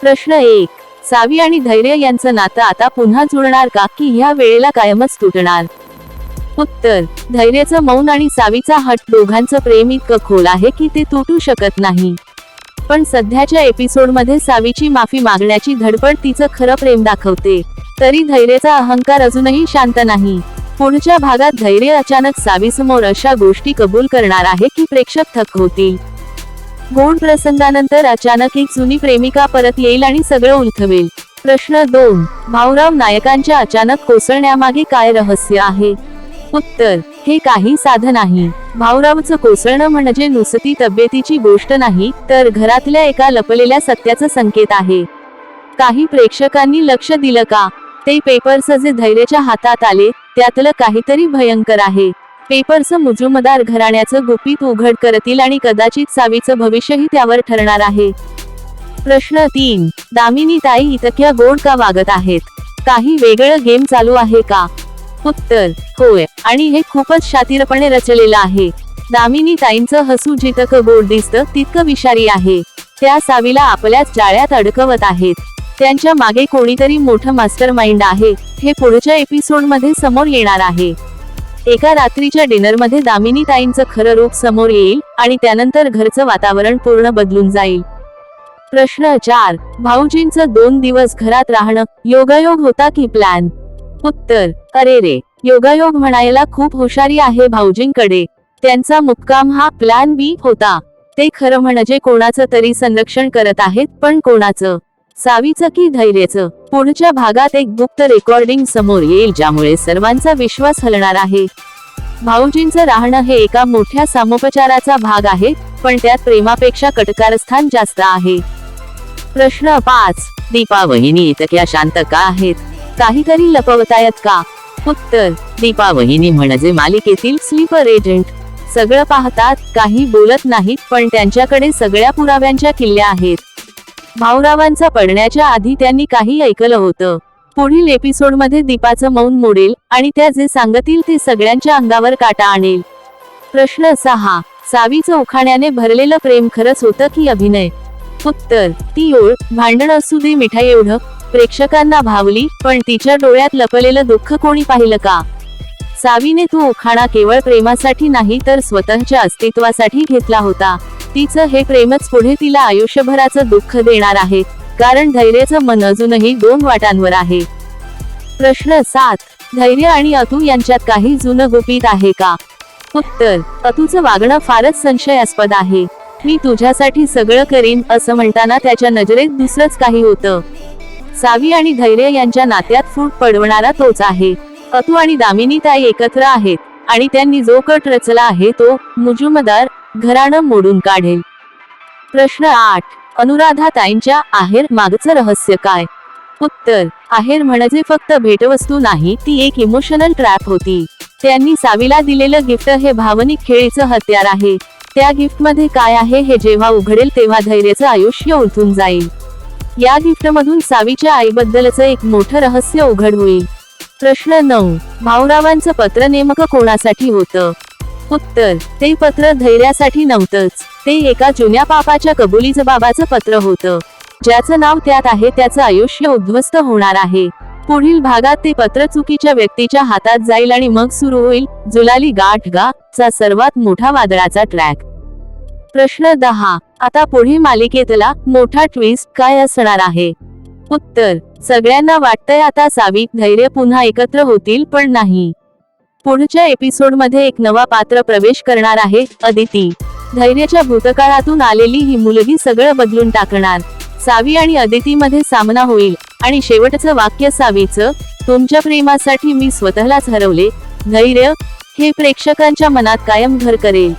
प्रश्न एक. सावी आणि धैर्य यांचं नातं आता पुन्हा जुळणार का? की ह्या वेळेला कायमच तुटणार? उत्तर. धैर्याचं मौन आणि सावीचा हट दोघांचं प्रेम इतकं खोल आहे की ते तुटू शकत नाही. पण सध्याच्या एपिसोडमध्ये सावीची माफी मागण्याची धडपड तिचं खरं प्रेम दाखवते. तरी धैर्याचा अहंकार अजूनही शांत नाही. पुढच्या भागात धैर्य अचानक सावीसमोर अशा गोष्टी कबूल करणार आहे की प्रेक्षक थक होतील. गोड प्रसंगानंतर अचानक एक जुनी प्रेमिका परत येईल आणि सगळं उलथवेल. प्रश्न दोन भाऊराव नायकांच्या अचानक कोसळण्यामागे काय रहस्य आहे? उत्तर हे काही साधं नाही. भाऊरावचं कोसळणं म्हणजे नुसती तब्येतीची गोष्ट नाही तर घरातल्या एका लपलेल्या सत्याचं संकेत आहे. काही प्रेक्षकांनी लक्ष दिलं का? ते पेपर्स जे धैर्याच्या हातात आले त्यातलं काहीतरी भयंकर आहे. पेपर्स मुजुमदार घराण्याचं गुपित उघड करतील आणि कदाचित सावीचं भविष्यही त्यावर ठरणार आहे. प्रश्न तीन दामिनी ताई इतक्या गोड का वागत आहेत? काही वेगळं गेम चालू आहे का? उत्तर होय आणि हे खूपच शातीरपणे रचलेलं आहे. दामिनी ताईंचं हसू जितकं गोड दिसतं तितकं विषारी आहे. त्या सावीला आपल्याच जाळ्यात अडकवत आहेत. त्यांच्या मागे कोणीतरी मोठं मास्टर माइंड आहे. हे पुढच्या एपिसोडमध्ये समोर येणार आहे. एका रात्रीच्या डिनरमध्ये दामिनी ताईंचं खरं रूप समोर येईल आणि त्यानंतर घरचं वातावरण पूर्ण बदलून जाईल. प्रश्न चार. भाऊजींचं दोन दिवस घरात राहणं योगायोग होता की प्लॅन उत्तर. अरे रे. योगायोग म्हणायला खूप हुशारी आहे भाऊजींकडे. त्यांचा मुक्काम हा प्लॅन बी होता. ते खरं म्हणजे कोणाचं तरी संरक्षण करत आहेत पण कोणाचं? सावीचं की पुढच्या भागात एक गुप्त रेकॉर्डिंग समोर येईल ज्यामुळे सर्वांचा विश्वास हलणार आहे. भाऊजींचं राहणं हे एका मोठ्या सामोपचाराचा भाग आहे पण त्यात प्रेमापेक्षा कटकारस्थान जास्त आहे. प्रश्न पाच दीपा वहिनी इतक्या शांत का आहेत? काहीतरी लपवतायत का? उत्तर दीपा वहिनी म्हणजे मालिकेतील स्लीपर एजंट सगळं पाहतात काही बोलत नाहीत पण त्यांच्याकडे सगळ्या पुराव्यांच्या किल्ल्या आहेत. भाऊरावांचा पडण्याच्या आधी त्यांनी काही ऐकलं होतं. पुढील एपिसोडमध्ये दीपाचं मौन मोडेल आणि त्या जे सांगतील ते सगळ्यांच्या अंगावर काटा आणेल. प्रश्न सहा सावीचं उखाण्याने भरलेलं प्रेम खरंच होतं की अभिनय? उत्तर ती ओळ भांडण असू दे मिठाई एवढं प्रेक्षकांना भावली पण तिच्या डोळ्यात लपलेलं दुःख कोणी पाहिलं का? सावीने तू उखाणा केवळ प्रेमासाठी नाही तर स्वतःच्या अस्तित्वासाठी घेतला होता. तिचं हे प्रेमच पुढे तिला आयुष्यभराचं दुःख देणार आहे. कारण धैर्याचं मन अजूनही दोन वाटांवर आहे. प्रश्न सात. धैर्य आणि अतू यांच्यात काही जुनं गुपित आहे का? उत्तर. अतूचं वागणं फारच संशयास्पद आहे. मी तुझ्यासाठी सगळं करीन असं म्हणताना त्याच्या नजरेत दुसरंच काही होतं. सावी आणि धैर्य यांच्या नात्यात फूट पडवणारा तोच आहे. अतू आणि दामिनी ताई एकत्र आहेत आणि त्यांनी जो कट रचला आहे तो मुजुमदार घराणं मोडून काढेल. प्रश्न आठ. अनुराधा ताईंच्या आहेर मागचं रहस्य काय? उत्तर. आहेर म्हणजे फक्त भेटवस्तू नाही ती एक इमोशनल ट्रॅप होती. त्यांनी सावीला दिलेलं गिफ्ट हे भावनिक खेळीचं हत्यार आहे. त्या गिफ्टमध्ये काय आहे हे जेव्हा उघडेल तेव्हा धैर्याचं आयुष्य उलथून जाईल. या गिफ्ट मधून सावीच्या आईबद्दलचं एक मोठं रहस्य उघड होईल. प्रश्न नऊ. भाऊरावांचं पत्र नेमकं कोणासाठी होतं? उत्तर ते पत्र धैर्यासाठी नव्हतंच. ते एका जुन्या पापाच्या कबुलीचं बाबाचं पत्र होतं. ज्याचं नाव त्यात आहे त्याचं आयुष्य उद्ध्वस्त होणार आहे. पुढील भागात ते पत्र चुकीच्या व्यक्तीच्या हातात जाईल आणि मग सुरू होईल जुलाली गाठ गा चा सर्वात मोठा वादळाचा ट्रॅक प्रश्न दहा. आता पुढील मालिकेतला मोठा ट्विस्ट काय असणार आहे? उत्तर. सगळ्यांना वाटतंय आता सावी धैर्य पुन्हा एकत्र होतील पण नाही. पुढच्या एपिसोडमध्ये एक नवा पात्र प्रवेश करणार आहे अदिती. धैर्याच्या भूतकाळातून आलेली ही मुलगी सगळं बदलून टाकणार. सावी आणि अदिती मध्ये सामना होईल आणि शेवटचं वाक्य सावीचं तुमच्या प्रेमासाठी मी स्वतःलाच हरवले. धैर्य हे प्रेक्षकांच्या मनात कायम घर करेल.